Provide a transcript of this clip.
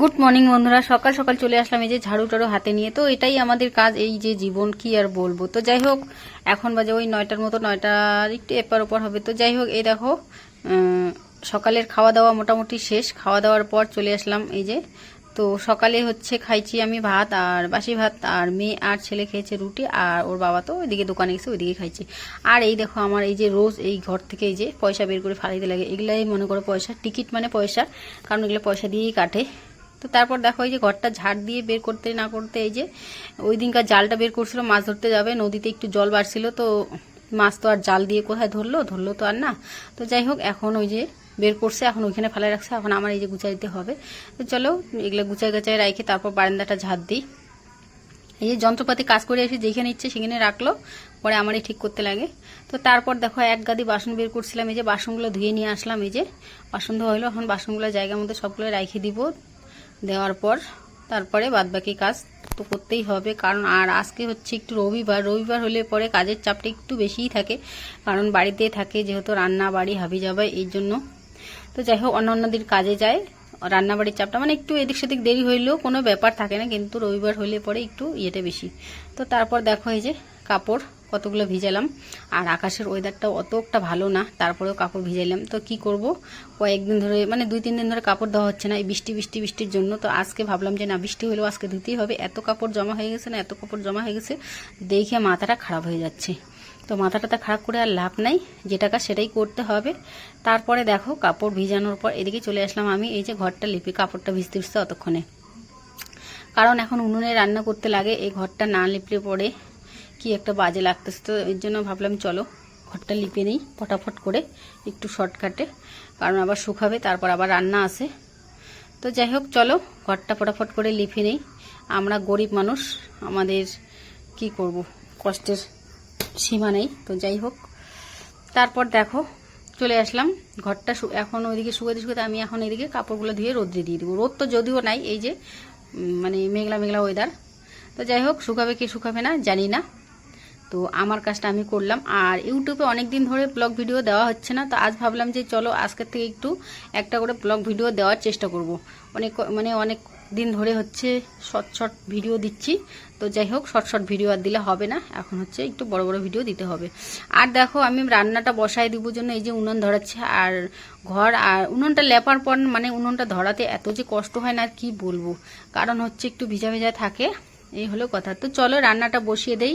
Good morning বন্ধুরা। সকাল সকাল চলে আসলাম এই যে ঝাড়ু টাড়ু হাতে নিয়ে। তো এটাই আমাদের কাজ, এই যে জীবন কি আর বলব। তো যাই হোক, এখন বাজে ওই নয়টার মতো নয়টার একটু এপার ওপর হবে। তো যাই হোক, এই দেখো সকালের খাওয়া দাওয়া মোটামুটি শেষ। খাওয়া দাওয়ার পর চলে আসলাম এই যে। তো সকালে হচ্ছে খাইছি আমি ভাত আর বাসি ভাত আর মেয়ে আর ছেলে খেয়েছে রুটি আর ওর বাবা তো ওইদিকে দোকানে গেছে, ওইদিকে খাইছে। আর এই দেখো আমার এই যে রোজ এই ঘর থেকে এই যে পয়সা বের করে ফালাইতে লাগে। এগুলাই মনে করো পয়সা। টিকিট মানে পয়সা, কারণ এগুলো পয়সা দিয়েই কাটে। তো তারপর দেখো এই যে ঘরটা ঝাড় দিয়ে বের করতে না করতে এই যে ওই দিনকার জালটা বের করছিল, মাছ ধরতে যাবে, নদীতে একটু জল বাড়ছিল, তো মাছ তো আর জাল দিয়ে কোথায় ধরলো? ধরলো তো আর না। তো যাই হোক, এখন ওই যে বের করছে, এখন ওইখানে ফেলে রাখছে, এখন আমার এই যে গুছাই দিতে হবে। তো চলো, এগুলো গুছাই গাছাই রাখি তারপর বারান্দাটা ঝাড় দিই। এই যে যন্ত্রপাতি কাজ করে এসে যেখানে ইচ্ছে সেখানে রাখল, পরে আমারই ঠিক করতে লাগে। তো তারপর দেখো এক গাদি বাসন বের করছিলাম, এই যে বাসনগুলো ধুয়ে নিয়ে আসলাম, এই যে বাসন ধোয়া হলো, এখন বাসনগুলো জায়গার মধ্যে সবগুলো রেখে দিব। দেওয়ার পর তারপরে বাদবাকি কাজ তো করতেই হবে। কারণ আর আজকে হচ্ছে একটু রবিবার। রবিবার হলে পরে কাজের চাপটা একটু বেশিই থাকে। কারণ বাড়িতে থাকে যেহেতু রান্না বাড়ি হাবি যাবে এই জন্য। তো যাই হোক অন্য অন্য দিন কাজে যায়। রান্নাবাড়ির চাপটা মানে একটু এদিক সেদিক দেরি হইলেও কোনো ব্যাপার থাকে না। কিন্তু রবিবার হলে পরে একটু ইয়েটা বেশি। তো তারপর দেখো এই যে কাপড় কতগুলো ভিজালাম। আর আকাশের ওয়েদারটা অতটা ভালো না, তারপরেও কাপড় ভিজাইলাম। তো কি করব? কয়েকদিন ধরে মানে দুই, তিন দিন ধরে কাপড় দেওয়া হচ্ছে না, এই বৃষ্টি বৃষ্টি, বৃষ্টির জন্য। তো আজকে ভাবলাম যে, না, বৃষ্টি হলেও আজকে ধুতেই হবে। এত কাপড় জমা হয়ে গেছে না, এত কাপড় জমা হয়ে গেছে, দেখে মাথাটা খারাপ হয়ে যাচ্ছে। তো মাথাটা তো খারাপ করে আর লাভ নাই যেটা কাজ সেটাই করতে হবে। তারপরে দেখো, কাপড় ভিজানোর পর এদিকে চলে আসলাম আমি, এই যে ঘরটা লিপি, কাপড়টা ভিজতে ভিজতে অতক্ষণে। কারণ এখন উনুনে রান্না করতে লাগে, এই ঘরটা না লিপলে পরে কি একটা বাজে লাগতেছে তো এর জন্য ভাবলাম চলো ঘরটা লিপে নেই ফটাফট করে একটু শর্টকাটে কারণ আবার শুকাবে, তারপর আবার রান্না আছে। তো যাই হোক, চলো ঘরটা ফটাফট করে লিপে নেই। আমরা গরিব মানুষ, আমাদের কি করব? কষ্টের সীমা নেই। তো যাই হোক, তারপর দেখো, চলে আসলাম। ঘরটা এখন ওইদিকে শুকাতে শুকাতে আমি এখন এদিকে কাপড়গুলো ধুয়ে রোদ্রে দিয়ে দেবো। রোদ তো যদিও নাই, এই যে মানে মেঘলা মেঘলা ওয়েদার তো যাই হোক, শুকাবে কি শুকাবে না জানি না। তো আমার কাজটা আমি করলাম। আর ইউটিউবে অনেক দিন ধরে ব্লগ ভিডিও দেওয়া হচ্ছে না, তো আজ ভাবলাম যে চলো আজকের থেকে একটু একটা করে ব্লগ ভিডিও দেওয়ার চেষ্টা করব। অনেক মানে অনেক দিন ধরে হচ্ছে শর্ট শর্ট ভিডিও দিচ্ছি, তো যাই হোক শর্ট শর্ট ভিডিও আর দিলে হবে না, এখন হচ্ছে একটু বড় বড় ভিডিও দিতে হবে। আর দেখো আমি রান্নাটা বসায় দিব জন্য এই যে উনুন ধরাচ্ছে, আর ঘর, আর উনুনটা লেপার পর মানে উনুনটা ধরাতে এত যে কষ্ট হয় না কি বলব। কারণ হচ্ছে একটু ভিজা ভিজা থাকে, এই হলো কথা। তো চলো রান্নাটা বসিয়ে দেই।